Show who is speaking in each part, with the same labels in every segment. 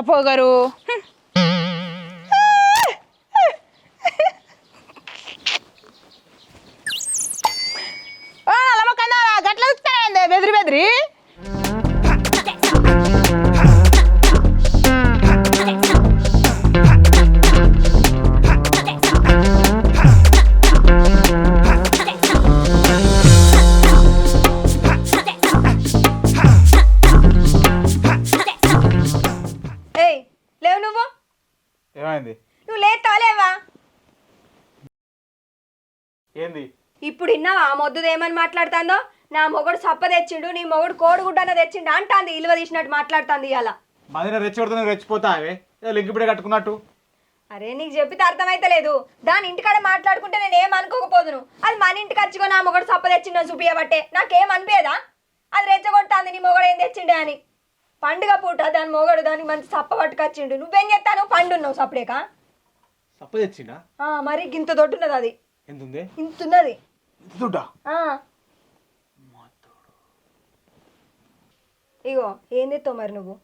Speaker 1: పొగరు.
Speaker 2: మాట్లాడుతుందో? నా మొగుడు సప్ప తెచ్చిండు నీ మొగుడు కోడిగుడ్డన తెచ్చిండు అంటాంది ఇలువ తీసినట్టు మాట్లాడుతుంది ఇవాళ
Speaker 3: మదిన ఏదో లింక్ ఇప్పుడే కట్టుకున్నట్టు.
Speaker 2: అరే నీకు చెప్పితే అర్థమైతే లేదు. దాని ఇంటికాడ మాట్లాడుకుంటే నేను ఏం అనుకోకపోదును? అది మన ఇంటికి వచ్చుకో నా మొగుడు సప్ప తెచ్చిండు చూపియబట్టే నాకేం అనిపించదా అది రెచ్చగొట్టాంది నీ మొగుడు ఏం తెచ్చిండే అని. పండుగ పూట దాని మొగడు దానికి మంచి సప్ప పట్టుకొచ్చిండు. నువ్వేం చెప్తాను పండున్నావు సప్పుడేక?
Speaker 3: సప్ప తెచ్చిండా?
Speaker 2: మరి గింత దొడ్డున్నది అది.
Speaker 3: ఎంత ఉంది
Speaker 2: ఇంతున్నది
Speaker 3: దుడ్డా?
Speaker 2: ఇగో ఏం తెస్తావు మరి నువ్వు?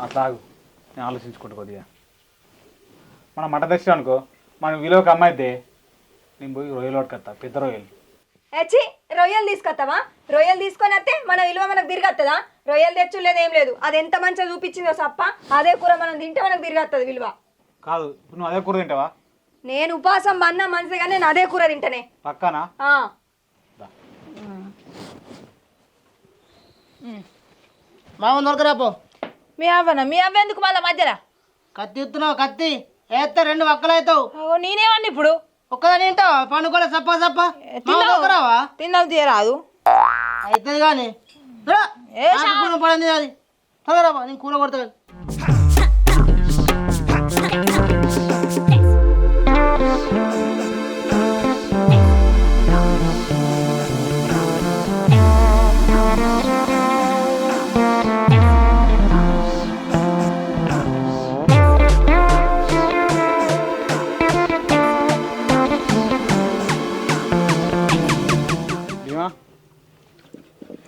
Speaker 3: అట్లా ఆగు. నేను ఆలోచించుకుంటా కొద్దిగా. మనం మట తెచ్చాం అనుకో మనం విలువకి అమ్మాయితే నేను పోయి రొయ్యలు పట్టుకొస్తా పెద్ద రొయ్యలు.
Speaker 2: ఏచి రొయ్యలు తీసుకొస్తావా రొయ్యలు తీసుకొని వస్తే మన విలువ మనకు తిరిగత్తదా? రొయ్యలు తెచ్చు లేదు ఏం లేదు. అది ఎంత మంచిగా చూపించిందో సప్ప. అదే కూర మనం తింటే మనకు తిరిగత్తది విలువ.
Speaker 3: కాదు ఇప్పుడు నువ్వు అదే కూర తింటావా?
Speaker 2: నేను ఉపవాసం బన్నా మనసుగా నేను అదే కూర తింటనే.
Speaker 3: పక్కానా?
Speaker 2: ఆ.
Speaker 3: దా.
Speaker 4: మామ దొరకరాపో
Speaker 1: మీ అవ్వన? మీ అవ్వ ఎందుకు మళ్ళీ మధ్యలో?
Speaker 4: కత్తి ఎత్తున్నావు కత్తి. వేస్తే రెండు వక్కలు అవుతావు.
Speaker 1: ఓ, నేనేమన్నా ఇప్పుడు?
Speaker 4: ఒక్కదాని తింటావా? పండుకోలే సప్ప సప్ప. మామ దొరకరావా
Speaker 1: తిందాం తీయరాదు.
Speaker 4: అవుతుంది కానీ.
Speaker 1: ఏ
Speaker 4: పడింది అది. తొందరరాబా నేను కూర కొడతా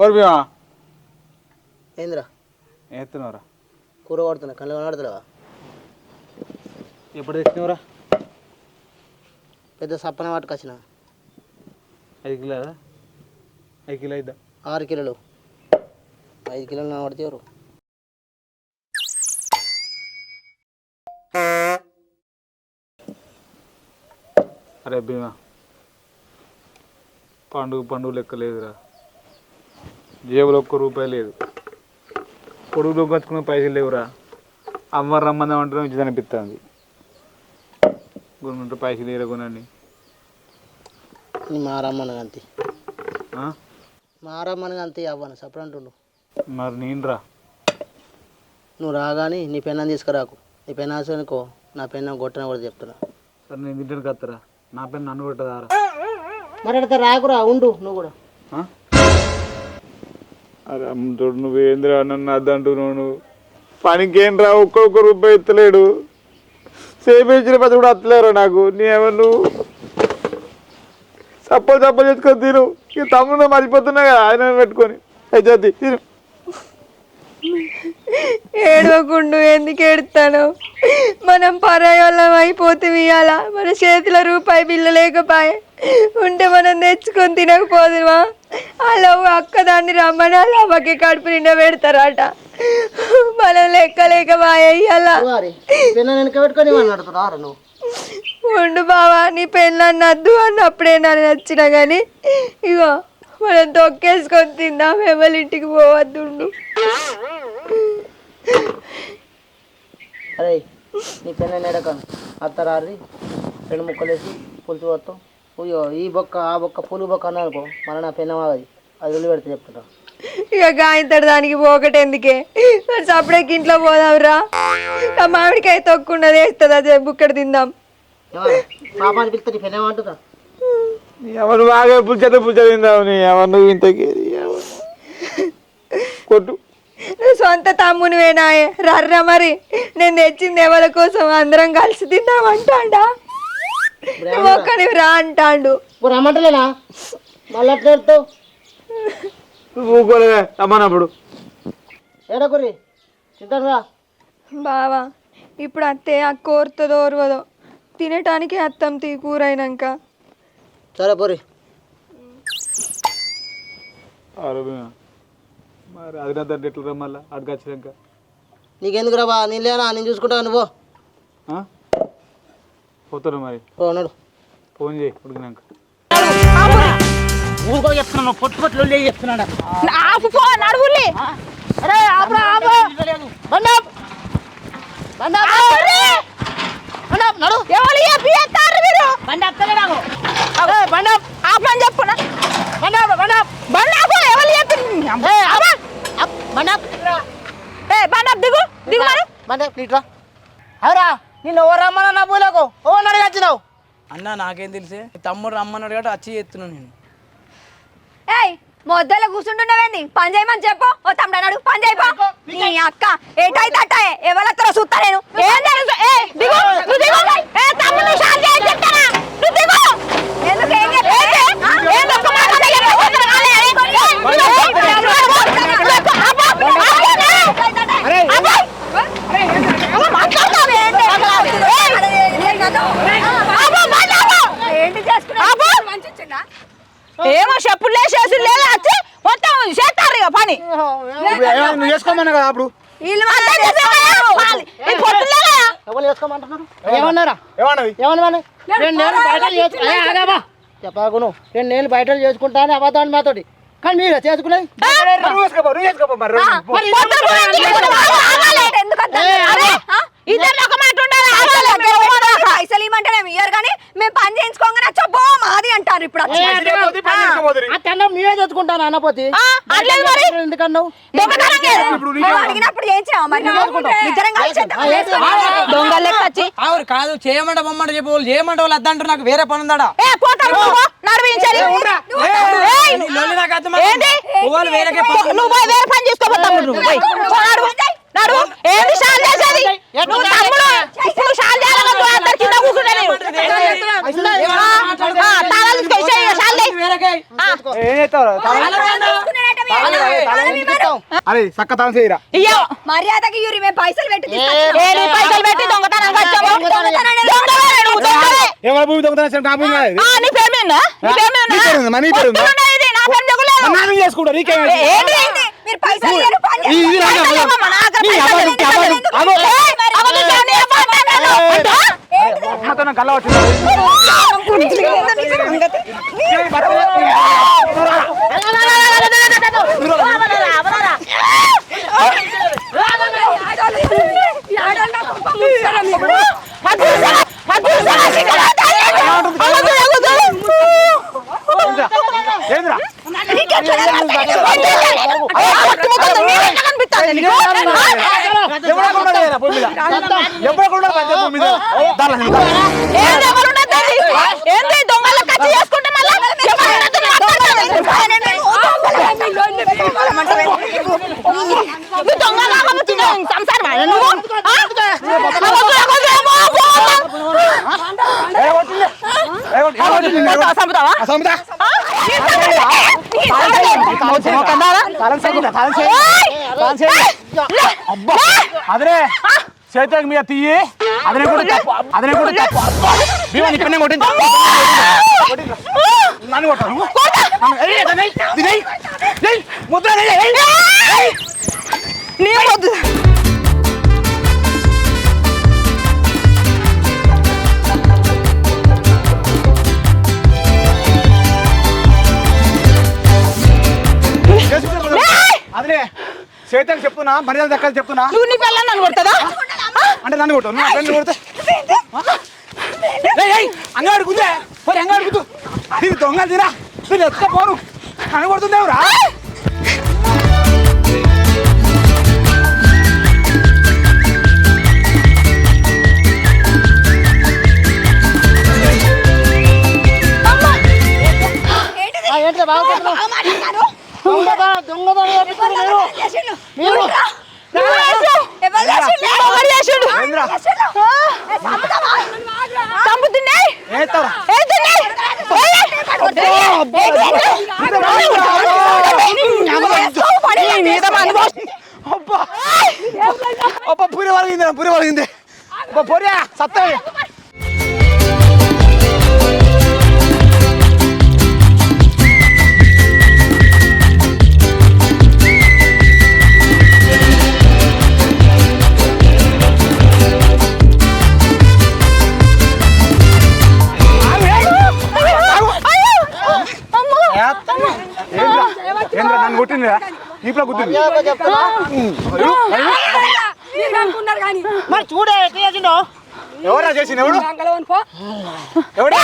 Speaker 3: ఓరు భీమా
Speaker 4: ఏందిరా?
Speaker 3: ఎత్తున్నావురా
Speaker 4: కూర కొడుతున్నా కళ్ళు కనబడతలేవా
Speaker 3: ఎప్పుడు తెచ్చినావురా?
Speaker 4: పెద్ద సప్పన పట్టుకొచ్చిన
Speaker 3: ఐదు కిలో ఐదు కిలో అయిద్దా
Speaker 4: ఆరు కిలోలు. ఐదు కిలోలు కనబడితే ఎవరు?
Speaker 3: అరే భీమా పండుగ పండుగ లెక్క లేదురా. జేబులో ఒక్క రూపాయి లేదు. కొడుకు దొంగచ్చుకునే పైసలు లేవురా. అమ్మ రమ్మందాం అంటే నుంచి అనిపిస్తుంది గురుంటే పైసలు లేరగొనండి
Speaker 4: నీ మారమ్మను అంతే మారమ్మను అంతే అవ్వను సప్పుడు అంటుండు
Speaker 3: మరి నేను రా
Speaker 4: నువ్వు రాగాని నీ పెన్నం తీసుకురాకు. నీ పెన్ అనుకో నా పెన్నం కొట్టని కూడా చెప్తున్నా.
Speaker 3: సరే నేను తింటాను కత్తరా. నా పైన నన్ను కొట్టదారా
Speaker 4: మరి అడితే రాకురా ఉండు నువ్వు కూడా.
Speaker 3: అరే అమ్ముతాడు నువ్వేంద్రా నన్ను అద్దంటున్నావు నువ్వు పనికేం రా ఒక్కొక్క రూపాయి ఎత్తలేడు. సేపు ఇచ్చిన పది కూడా అత్తలేరు నాకు? నేమన్నా నువ్వు? చప్పలు చప్పలు చేసుకొని తిను. ఇక తమ్ముడు మర్చిపోతున్నా కదా ఆయన పెట్టుకొని. అయితే తిను.
Speaker 2: ఏడవకుండు ఎందుకు ఏడుతాను మనం పరాయోళ్ళం అయిపోతే ఇవాళ మన చేతిలో రూపాయి బిల్ల లేకపాయే ఉంటే మనం తెచ్చుకొని తినకపోదుమా? అలా అక్క దాన్ని రమ్మని అలా అమ్మకి కడుపు నిండా పెడతారట. మనం లెక్క లేకపాయే
Speaker 4: అడుగుతున్నావు నువ్వు?
Speaker 2: ఉండు బావా నీ పెళ్ళని నద్దు అన్నప్పుడే నాకు నచ్చిన కానీ ఇగో. మనం తొక్కేసుకొని తిందాం ఎవరి ఇంటికి పోవద్దు ఉండు.
Speaker 4: అరే నీ పెన్న నెడకను. అత్తరారి రెండు ముక్కలు వేసి పులుసు వస్తాం అయ్యో ఈ బొక్క ఆ బొక్క పులు బొక్క అన్నా అనుకో మన నా పెన్న ఆగది. అది వదిలి పెడితే చెప్తున్నా.
Speaker 2: ఇక గాయంతడు దానికి పోకటి ఎందుకే? మరి సపరేట్ ఇంట్లో పోదాంరా? మామిడికాయ తొక్కున్నది వేస్తుంది అదే బుక్కడ తిందాం?
Speaker 4: పాపాన్ని పిలిస్తే నీ పెన్న
Speaker 3: ఎవరు బాగా పుల్చద పుల్చద తిందావు నీ? ఎవరు నువ్వు ఇంతకి కొట్టు.
Speaker 2: నువ్వు సొంత తమ్మునివేనాయే రర్రా మరి. నేను తెచ్చింది ఎవరి కోసం అందరం కలిసి తిందామంటాడా నువ్వు ఒక్కడివి రా అంటాడు.
Speaker 4: రమ్మంటలేనా? మళ్ళీ అట్లా పెడతావు
Speaker 3: నువ్వు ఊకోలేదే రమ్మన్నప్పుడు.
Speaker 4: ఏడకురి
Speaker 2: బావా ఇప్పుడు అత్తే ఆ కోరుతుందో ఓర్వదో తినటానికి అత్తం తీ కూర అయినాక
Speaker 4: సరే పోరి.
Speaker 3: మరి అది నా ఎట్లా
Speaker 4: నీకెందుకు రా బా నేను లేనా? నేను చూసుకుంటా నువ్వు.
Speaker 3: ఆ? పోతాను మరి?
Speaker 4: ఓ నడు.
Speaker 3: ఫోన్ చేయి ఉడికినాక.
Speaker 4: ఊరుకో చెప్తున్నాను పొట్టు పొట్లు చెప్తున్నాడు
Speaker 1: ఆపు పో
Speaker 4: అరే నడు.
Speaker 1: ఎవరు
Speaker 4: బండి ఆపుతలే నాకు
Speaker 1: బండి ఆపు.
Speaker 4: బండి బండి.
Speaker 1: బండి ఎవరు చెప్పి
Speaker 4: ఏ, బండి.
Speaker 1: ఏ దిగు. దిగు మరి.
Speaker 4: బండి ఆపు, ఇట్రా అవురా నిన్ను ఎవరు రమ్మన్నా నా పూలకు ఓ నడిగి వచ్చినావు.
Speaker 5: అన్న నాకేం తెలిసే? తమ్ముడు రమ్మన్నాడు కాబట్టి వచ్చి చేస్తున్నాను నేను.
Speaker 2: ఏయ్ మొద్దలో కూర్చుంటున్నావేంది పని చేయమని చెప్పు ఓ తమ్ముడు అన్నాడు పని చేయపో నీ అక్క ఏటైతే ఎవరితో చూస్తా నేను
Speaker 1: ఏం ఏ దిగు నువ్వు దిగు ఏ తమ్ముడు నువ్వు షాల్ చేసి చెప్తానా నువ్వు దిగు
Speaker 2: ఎందుకు ఏం చెప్పే? ఆ?
Speaker 1: ఏం ఒక్క మాట కూడా చెప్పు. పోతున్నా కాలే. ఏ, ఏ, ఏ, ఆపు, ఆపు, ఆపు, ఆపు. ఆపు. అలా మాట్లాడతావే ఏంటి? ఏయ్, ఆపు, మాట్లాడు.
Speaker 2: ఏంటి చేసుకున్నా
Speaker 1: ఆపు.
Speaker 2: మంచి వచ్చిందా
Speaker 1: ఏమో చెప్పులు లేసేసి లేదా వచ్చి మొత్తం చేస్తారు ఇక పని
Speaker 3: నువ్వు చేసుకోమన్నా కదా అప్పుడు.
Speaker 4: ఎవరు చేసుకోమంటున్నారు ఏమన్నారా?
Speaker 3: ఏమన్నది
Speaker 4: ఏమన్నా రెండు నేను బయట చేసుకు- ఏ, ఆగావా? చెప్పాకు నువ్వు. రెండు నేను బయట చేసుకుంటా అని అబద్ధాన్ని మాతోటి. కానీ మీరు చేసుకునేది?
Speaker 3: నువ్వు చేసుకోపో నువ్వు చేసుకోపో మరి
Speaker 1: ఇద్దరిలో ఒక మాట ఉండాలి.
Speaker 2: పైసలు ఇవ్వమంటే మేము ఇయ్యరు కానీ మేము పని చేయించుకోగానే చెప్పో మాది అంటారు ఇప్పుడు.
Speaker 4: మీరే. తెచ్చుకుంటాను
Speaker 1: మరి.
Speaker 4: ఎందుకన్నావు
Speaker 2: అడిగినప్పుడు చేయించావా మరి? ఇద్దరం.
Speaker 1: దొంగ లెక్క వచ్చి.
Speaker 5: ఆవిడ కాదు చేయమంట బొమ్మంట చెప్పు. వాళ్ళు చేయమంట వాళ్ళు అద్దంటారు నాకు వేరే పని
Speaker 1: పోతారు నువ్వు వేరే పని చేసుకోబోతావు నడువు. ఏంది షాల్ చేసేది? నువ్వు తమ్ముడు? ఇప్పుడు షాల్ చేయాలి నువ్వు అందరు కింద కూర్చుంటే
Speaker 3: అరే చక్క తాను చేయరా?
Speaker 1: ఇయ్యో.
Speaker 2: మర్యాదకి యూరి మేము పైసలు పెట్టి
Speaker 1: పైసలు పెట్టి దొంగతనం
Speaker 3: ఎవరి భూమి దొంగతనం నా భూమి
Speaker 1: నీ పేరు మీద? నీ పేరు మీద?
Speaker 3: నీ చేసుకుంటా నీకేం
Speaker 1: ఏ, ఏంటి?
Speaker 2: మీరు పైసలు ఇయ్యరు, పని
Speaker 3: ఈ- ఇది రాగా
Speaker 1: పైసలు
Speaker 3: అబద్ధం.
Speaker 1: ఇవ్వమ్మా, నా దగ్గర
Speaker 3: నీ
Speaker 1: పైసలు
Speaker 3: అబద్ధం,
Speaker 1: ఎందుకు
Speaker 3: అబద్ధం,
Speaker 1: ఎందుకు?
Speaker 3: అబద్ధం.
Speaker 1: ఏయ్, అబద్ధం చెప్పు, నీ అబద్ధం చెప్పు. అంటా?
Speaker 3: నాతో నాకు కళ్ళ వచ్చింది ఏంద్రా ఎవడ కూడా లేరా భూమి మీద ఎవడ కూడా పంచే భూమి మీద దాని
Speaker 1: ఏంటి దొంగల కచ్చి చేసుకుంటే మళ్ళా ఎవరున్నది నువ్వు దొంగ కాకపోతే సంసారం ఆయన నువ్వు ఆ? పోతావా, చంపుతావా?
Speaker 3: సముదా
Speaker 1: ఆ? నీ సంగతి. ఓయ్!
Speaker 3: అబ్బా అదరే చేతికి మీద తీయి అదనే కూడా తప్పు. అదనే కూడా తప్పు. భీమా నీ పెన్ను కొట్టింది. నన్ను కొట్టాను ముద్ర.
Speaker 1: నీ వద్దు
Speaker 3: అదనే చేతికి చెప్తున్నా మర్యాద దక్కలు చెప్తున్నా.
Speaker 1: నువ్వు నీ పిల్లలు నన్ను కొడుతుందా
Speaker 3: అంటే నన్ను కొట్టు నా ఫ్రెండ్ కొడితే. ఏయ్, ఏయ్, అంగాడు గుద్దే పోయి అంగాడు గుద్దు అది దొంగ తీరా. నేను ఎత్తుక పోను నన్ను కొడుతుందేవురా
Speaker 4: ఏంటి బాగా దొంగ దొంగ మీరు.
Speaker 1: ఎవరు చేసిండు? ఎవరు చేసిండు?
Speaker 3: ఏంద్రా?
Speaker 1: చంపుతున్నా?
Speaker 3: కొట్టిందిరా ఇప్పుడు గుద్దింది
Speaker 4: మరి చూడే ఎట్లా చేసిండో?
Speaker 3: ఎవరా చేసింది ఎవడు? ఎవడు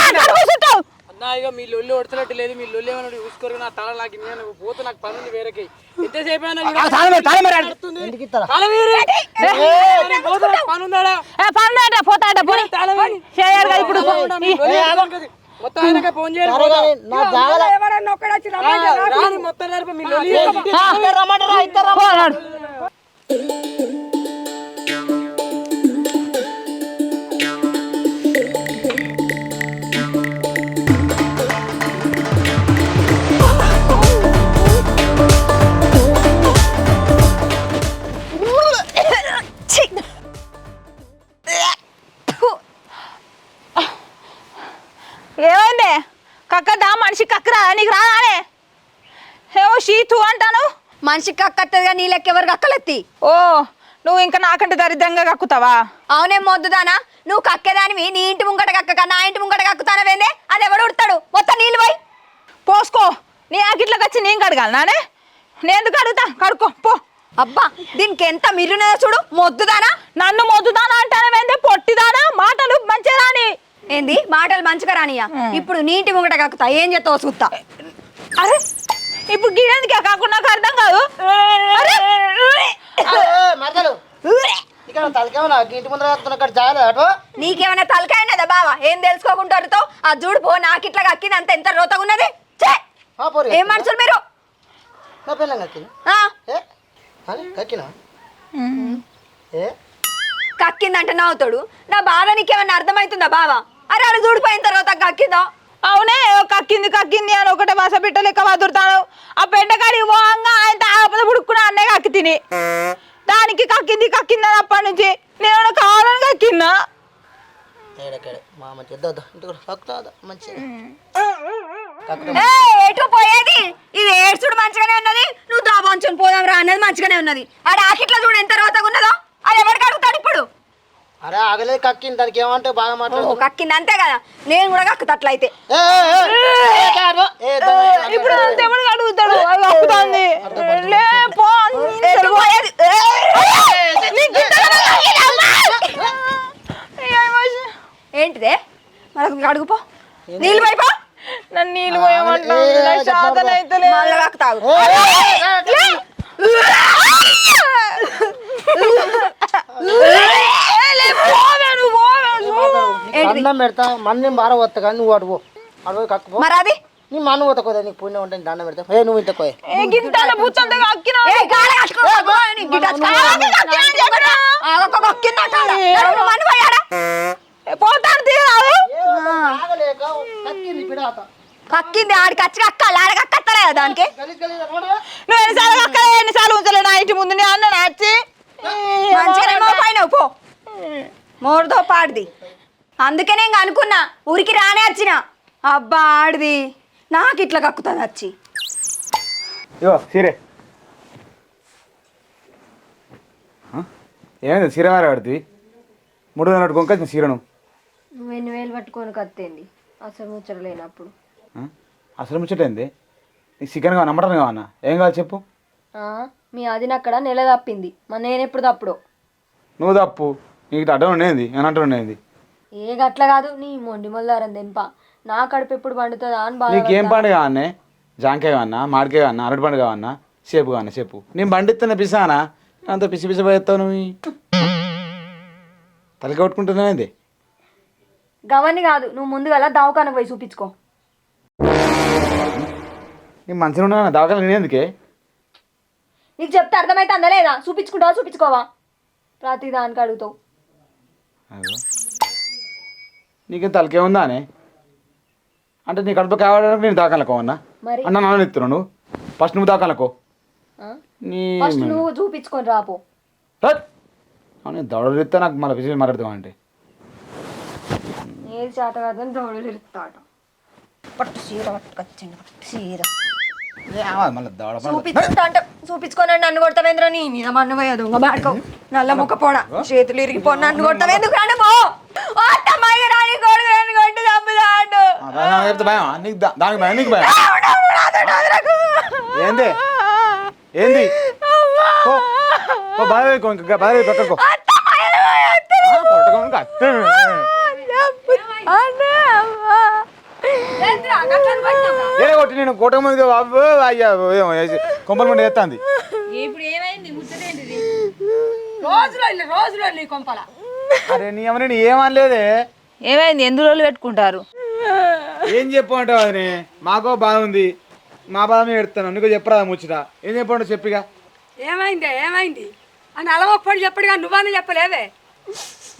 Speaker 5: అన్నా ఇక మీ లొల్లి ఒడతలట్టు లేదు. మీ లొల్లి ఏమైనా చూసుకోరు నా తల నాకు నేను పోతే నాకు పని ఉంది వేరేకి. ఎంతసేపు పని.
Speaker 1: పోయి. చేయరు కదా ఇప్పుడు.
Speaker 5: మొత్తం
Speaker 2: మనిషికి కక్కత్తదిగా నీ లెక్క ఎవరు కక్కలెత్తి
Speaker 1: ఓ నువ్వు ఇంకా నాకంటే దరిద్రంగా కక్కుతావా?
Speaker 2: అవునే మొద్దుదానా నువ్వు కక్కేదానివి నీ ఇంటి ముంగట కక్కక నా ఇంటి ముంగట కక్కుతానవేందే అది ఎవడు ఉడతాడు? మొత్తం నీళ్ళు పోయి.
Speaker 1: పోసుకో. నీ ఆకిట్లోకి వచ్చి నేను కడగాలి నానే? నేను ఎందుకు అడుగుతా? కడుక్కో పో.
Speaker 2: అబ్బా దీనికి ఎంత మిర్రునదో చూడు. మొద్దుదానా
Speaker 1: నన్ను మొద్దుదానా అంటానవేందే పొట్టిదానా మాటలు మంచిగా రాని.
Speaker 2: ఏంది? మాటలు మంచిగా రానియా? ఇప్పుడు నీ ఇంటి ముంగట కక్కుతా. ఏం చేస్తావు చూస్తా.
Speaker 1: అరే ఇప్పుడు గిడేందుకే కాకుండా నాకు అర్థం కాదు. అరే!
Speaker 4: మరదలు. ఇక్కడ తలకేమన్నా ఇంటి ముందర కట్టుకున్న అక్కడ జాగలేదు అటు?
Speaker 2: నీకేమైనా తలకాయనదా బావా? ఏం తెలుసుకోకుండా ఆ చూడు పో నాకిట్లా కక్కింది అంత ఎంత రోతగా ఉన్నది? ఛే!
Speaker 4: ఆ పోరి
Speaker 2: ఏం మనుషులు మీరు?
Speaker 4: నా పిల్లం కక్కిన
Speaker 2: ఆ,
Speaker 4: ఏ? అని కక్కిన? ఏ?
Speaker 2: కక్కిందంటే నవ్వుతాడు. నా బాధ నీకేమైనా అర్థమవుతుందా బావా? అరే అడు చూడిపోయిన తర్వాత కక్కిందో.
Speaker 1: అవునే కక్కింది కక్కింది అని ఒకటే వస పిట్ట లెక్క వదురుతాను ఆ పెంటకాడికి పోవంగా ఆయన తాగపద పుడుక్కున్న అన్నే కక్కి తిని. దానికి కక్కింది కక్కింది అప్పటి నుంచి నేను కావాలని కక్కిందా
Speaker 4: ఏడకేడే మా మంచి వద్దు వద్దు ఇంటికి కక్కుతా మంచిగా. కక్కుతా
Speaker 2: ఏ ఎటు పోయేది? ఇది ఏడ్చుడు మంచిగానే ఉన్నది నువ్వు దాబాంచుని పోదాం రా అన్నది మంచిగానే ఉన్నది. ఆడ ఆకిట్లా చూడు ఎంత రోతగా ఉన్నదో అది ఎవరికి అడుగుతాడు ఇప్పుడు?
Speaker 4: అరే ఆగలేదు కక్కింది దానికి ఏమంటే బాగా
Speaker 2: ఓ
Speaker 4: మాట్లాడు
Speaker 2: కక్కింది అంతే కదా నేను కూడా
Speaker 4: దొంగ, ఇట్లా
Speaker 1: ఇప్పుడు అంత ఎవరికి అడుగుతాడు అది కక్కుతాంది లే పో
Speaker 2: ఎటు పోయేది ఏ,
Speaker 1: నీకు ఇంతగా కక్కిందమ్మా? ఏమో-
Speaker 2: ఏంటిదే మనకు అడుగుపో నీళ్ళు పైపో
Speaker 1: నన్ను నీళ్ళు నాకు శాతం అయితే
Speaker 2: మళ్ళీ కక్కుతావు
Speaker 4: దండం పెడతా మన్నేం బాగా పోతా కానీ నువ్వు అటు పో. అటు పోయి కక్కుపో
Speaker 2: మరి అది?
Speaker 4: నీ మన్ను పోతా కోదా నీకు పుణ్యం ఉంటుంది దండం పెడతా. ఏ నువ్వు ఇంత కోయ?
Speaker 1: పోతాను తీరాదు
Speaker 4: కక్కింది
Speaker 2: ఆడికి వచ్చి కక్కాలి ఆడ కక్కత్తలే కదా దానికి.
Speaker 1: నువ్వు ఎన్నిసార్లు కక్కలే ఎన్నిసార్లు ఉంచలే నా ఇంటి ముందు అన్న నచ్చి.
Speaker 2: మంచిగానే మోపాయినావు పో. మోరుతో పాడిది. అందుకే నేను అనుకున్నా ఊరికి రానే వచ్చిన అబ్బా ఆడిది. నాకు ఇట్లా కక్కుతుంది వచ్చి
Speaker 3: ఇగో సీరే. ఏమైంది? సీర వారే పడుతుంది మూడు వందల కొనుకొచ్చిన సీరను?
Speaker 6: నువ్వు ఎన్ని వేలు పట్టుకొని కత్తేంది? అసలు ముచ్చట లేనప్పుడు.
Speaker 3: ఆ? అసలు ముచ్చటైంది? నీకు చికెన్ కావాలి మటన్ కావన్నా ఏం కావాలి చెప్పు.
Speaker 6: ఆ, మీ అదిన అక్కడ నెల తప్పింది. మరి నేను ఎప్పుడు తప్పుడు?
Speaker 3: నువ్వు తప్పు. నీకు అడ్డం ఉండేది? ఏమంటారు ఉండేది?
Speaker 6: ఏ గట్ల కాదు నీ మొండి మొల్లారం దెంప నా కడుపు ఎప్పుడు పండుతుందా అని బాధ
Speaker 3: నీకేం పండుగ కావన్నే జాంకాయ కావన్నా మామిడికాయ కావన్నా అరటి పండు కావన్నా సేపు కావన్నా చెప్పు నేను బండిస్తున్న పిసానా? అంత పిసి పిసి పోయేస్తావు నువ్వు తలకి కొట్టుకుంటున్నావేంది
Speaker 6: గవన్ని కాదు నువ్వు ముందుగా దవాఖానకు పోయి చూపించుకో.
Speaker 3: నీ మంచిగా ఉన్నా దావకాలు నేనేందుకే
Speaker 6: నీకు చెప్తే అర్థమైతే అందా లేదా? చూపించుకుంటావా? చూపించుకోవా? ప్రతి దానికి అడుగుతావు.
Speaker 3: నీకేం తలకే ఉందా అనే? అంటే నీ కడుపు కావడానికి నేను దాకాలకో అన్న? అన్న నాన్న నువ్వు? ఫస్ట్ నువ్వు దాకాలకో నీ
Speaker 2: నువ్వు చూపించుకొని రాపో!
Speaker 3: అవును దౌడలు ఎత్తే నాకు మళ్ళీ విషయం మాట్లాడతాం అంటే?
Speaker 2: ఏది చేత కాదని దౌడలు ఇరుస్తాడు పట్టు చీర పట్టుకొచ్చిండు పట్టు చీర.
Speaker 3: మళ్ళీ దౌడ
Speaker 2: చూపించుకుంటా అంటే చూపించుకొని నన్ను కొడతావేంద్ర నీ? మీద మన్ను పోయా దొంగ బాడుకో. నల్ల ముక్క పోడ. చేతులు ఇరిగిపో నన్ను కొడతావేందుకు రాను? పో.
Speaker 3: ఏంది? ఏంది? బాధ బాధ పట్టుకో, అత్తే. కొట్టి నేను కోట మీద బాబు అయ్యా కొంపల ముందు ఎత్తాంది.
Speaker 7: రోజులో ఇల్లు, రోజులో నీ కొంపల.
Speaker 3: అరే నీ అమ్మ నేను ఏమనలేదే?
Speaker 1: ఏమైంది? ఎన్ని రోజులు పెట్టుకుంటారు?
Speaker 3: ఏం చెప్పు అంటావు అని మాకో బాధ ఉంది మా బాధ మీద ఎడతాను నీకు చెప్పరా ముచ్చట. ఏం చెప్పండి చెప్పిగా?
Speaker 7: ఏమైంది? ఏమైంది? అని అలవప్పటి చెప్పడుగా నువ్వని చెప్పలేవే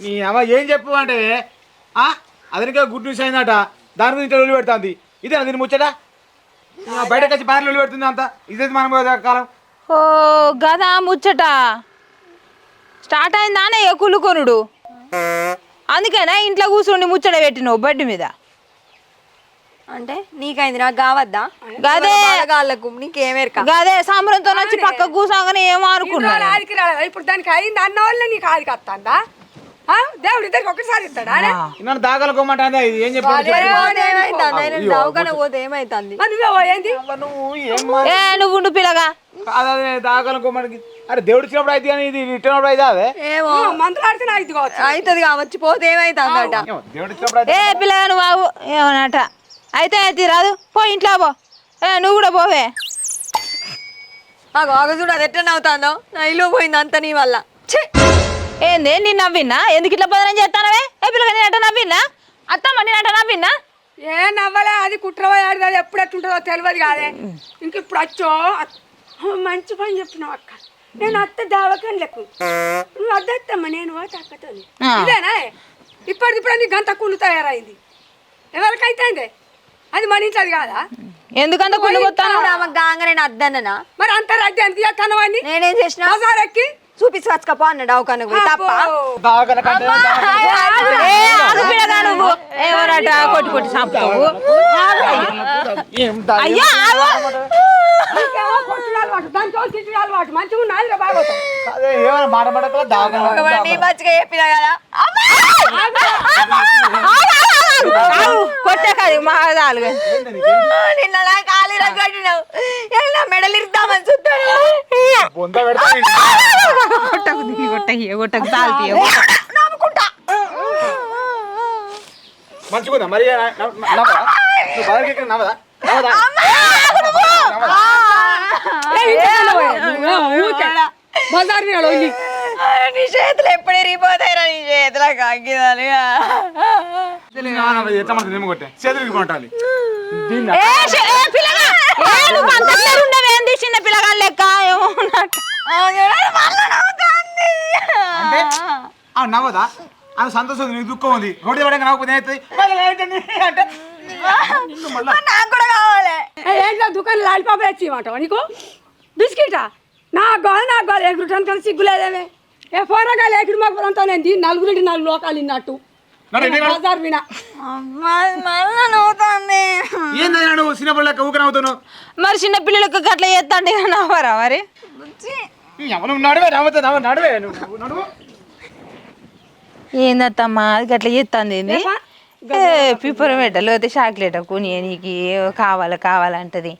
Speaker 3: నీ అమ్మ ఏం చెప్పు అంటే ఆ? అదనికే గుడ్ న్యూస్ అయిందట. దాని గురించి ఒళ్ళు పెడుతుంది. ఇదేనా దీని ముచ్చట? బయటకు వచ్చి బాగా ఒళ్ళు పెడుతుంది అంత. ఇదే మనం కాలం.
Speaker 1: ఓ గదా ముచ్చట. స్టార్ట్ అయిందానే కులుకొనుడు అందుకేనా ఇంట్లో కూర్చుండి ముచ్చట పెట్టినావు బడ్డి మీద?
Speaker 2: అంటే నీకైంది నాకు కావద్దా?
Speaker 1: గదే.
Speaker 2: గాళ్ళకు నీకేమేరక
Speaker 1: గదే సాంబ్రంతో వచ్చి పక్క కూసాగానే ఏమో
Speaker 7: రాలేదు? ఇప్పుడు దానికి అయింది? అన్న వాళ్ళే నీకు ఆదికి వస్తుందా? దేవుడు ఇద్దరికి ఒకసారి ఇస్తాడా?
Speaker 3: ఇది. ఏం
Speaker 2: ఏమైతుంది ఏమైతుంది?
Speaker 7: మరి నువ్వే
Speaker 1: పిల్లగా.
Speaker 3: దాగలకోమంటే అరే దేవుడు ఇచ్చినప్పుడు అయితే ఇది ఇచ్చినప్పుడు అయితే అదే
Speaker 2: ఏమో.
Speaker 7: మందులు ఆడితే కావచ్చు.
Speaker 2: అవుతుంది కావచ్చు పోతే ఏమైతుందట?
Speaker 3: ఏమో, దేవుడు ఇచ్చినప్పుడు అయితే
Speaker 1: ఏ పిల్లగా నువ్వు బాబు ఏమన్నట అయితే అయితే రాదు. పో ఇంట్లో పో. ఏ నువ్వు కూడా పోవే.
Speaker 2: నాకు ఆగ చూడు అది ఎట్లా నవ్వుతాందో. నా ఇల్లు పోయింది అంత నీ వల్ల. ఛీ!
Speaker 1: ఏంది నేను నవ్విన్నా ఎందుకు ఇట్లా బదనం చేస్తానవే? ఏ పిల్లగా నేను అట్ట నవ్విన్నా అత్తమ్మ నేను అట్ట నవ్విన్నా
Speaker 7: ఏ నవ్వలే అది కుట్రపోయాడు అది ఎప్పుడు ఎట్టుంటుందో తెలియదు కాదే. ఇంక ఇప్పుడు వచ్చో మంచి పని చెప్పినావు అక్క. నేను అత్త దావకని లెక్కు నువ్వు అద్దత్తమ్మ నేను పోతే అక్కతో ఇదేనా? ఇప్పటికిప్పుడు నీ గంట కుళ్ళు తయారైంది. ఎవరికైతే? అది మన ఇంట్లో అది కాదా
Speaker 1: ఎందుకంత కుళ్ళు కొత్తాను
Speaker 2: ఆమెకు గాంగనే అద్దన్ననా
Speaker 7: మరి అంత అంత కనవాడిని
Speaker 2: నేనేం చేసిన?
Speaker 7: ఎక్కి
Speaker 2: చూపించవచ్చుకపో పోయి తప్ప.
Speaker 1: ఏ నువ్వు. ఎవరట కొట్టి కొట్టి చంపుతావు. అయ్యో ఆగు.
Speaker 3: అదే ఏమైనా మాట
Speaker 2: మంచిగా చెప్పినా కదా?
Speaker 1: ఆగు కొట్టే కాదు
Speaker 2: నిన్న నా కాలు మెడలు ఇరుద్దామని చూస్తాడు
Speaker 3: బొంద పెడతా
Speaker 1: కొట్టకు దీన్ని కొట్టకి కొట్టకు తాల్తీ
Speaker 2: నమ్ముకుంటా.
Speaker 3: మంచిగుందా? మరి నవ్వ- నవ్వ- నవ్వదా?
Speaker 7: బజార్
Speaker 2: నీ చేతులు ఎప్పుడు ఇరిగిపోతాయిరా నీ చేతుల కాగిదాలు
Speaker 3: నా నవ్వ
Speaker 1: ఉండవేంది చిన్న పిల్లగా లెక్క? ఏమో.
Speaker 3: అంటే నవ్వదా? అది సంతోషం నీకు దుఃఖం ఉంది. రోడ్డు పడంగా ఏమవుతుంది? అంటే
Speaker 2: నాకు కూడా కావాలి.
Speaker 7: ఏంటో దుకాణం లాలిపాప తెచ్చి ఇవ్వటం నీకు? బిస్కెటా? నా గోల నా గోల. ఎగురుటానికి కలిసి సిగ్గులేదేమే. ఏ పోరగా ఎగురు మాకు నేను నలుగురింటి నాలుగు లోకాలు ఇన్నట్టు.
Speaker 3: నడు, ఇంటికి నడు.
Speaker 7: బజార్ వినా
Speaker 2: మళ్ళా నవ్వుతుంది.
Speaker 3: ఏందయ్యా నువ్వు చిన్నప్పుడు లెక్క ఊక నవ్వుతున్నావు
Speaker 1: మరి చిన్న పిల్లలకు గట్ల చేస్తాంటే నవ్వరా మరి?
Speaker 3: ఎవరు నువ్వు నడువే నవ్వుతా నవ్వు నడువే నువ్వు నవ్వు, నడువు.
Speaker 1: ఏందత్తమ్మా అది గట్ల చేస్తాంది పిప్పర పెట్ట లేకపోతే చాక్లెట్ కొని నీకు కావాలి కావాలంటది.